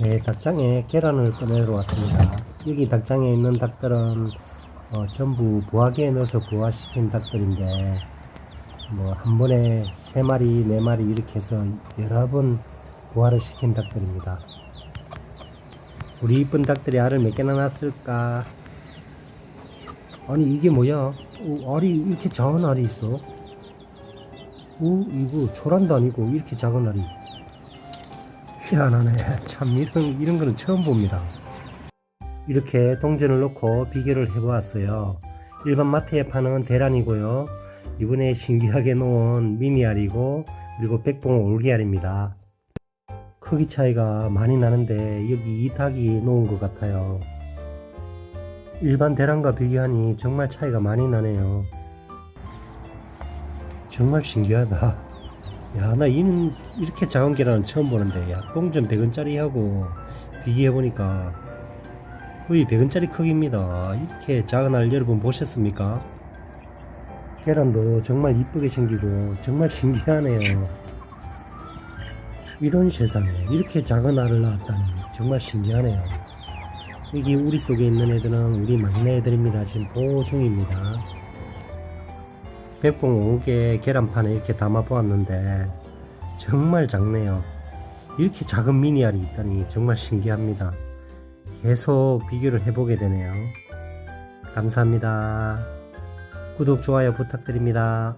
네, 닭장에 계란을 꺼내러 왔습니다. 여기 닭장에 있는 닭들은 어, 전부 부화기에 넣어서 부화시킨 닭들인데 뭐 한 번에 세 마리, 네 마리 이렇게 해서 여러 번 부화를 시킨 닭들입니다. 우리 이쁜 닭들이 알을 몇 개나 낳았을까? 아니 이게 뭐야? 어, 알이 이렇게 작은 알이 있어? 오 이거 초란도 아니고 이렇게 작은 알이 희한하네. 참 이런 이런 거는 처음 봅니다. 이렇게 동전을 넣고 비교를 해보았어요. 일반 마트에 파는 대란이고요. 이번에 신기하게 놓은 미니알이고 그리고 백봉 올기알입니다. 크기 차이가 많이 나는데 여기 이 닭이 놓은 것 같아요. 일반 대란과 비교하니 정말 차이가 많이 나네요. 정말 신기하다. 야, 나 이는 이렇게 작은 계란은 처음 보는데, 야, 동전 100원짜리하고 비교해보니까 거의 100원짜리 크기입니다. 이렇게 작은 알 여러분 보셨습니까? 계란도 정말 이쁘게 생기고 정말 신기하네요. 이런 세상에 이렇게 작은 알을 낳았다니 정말 신기하네요. 여기 우리 속에 있는 애들은 우리 막내 애들입니다. 지금 보호 중입니다. 백봉 5개 계란판에 이렇게 담아 보았는데 정말 작네요. 이렇게 작은 미니알이 있다니 정말 신기합니다. 계속 비교를 해보게 되네요. 감사합니다. 구독, 좋아요 부탁드립니다.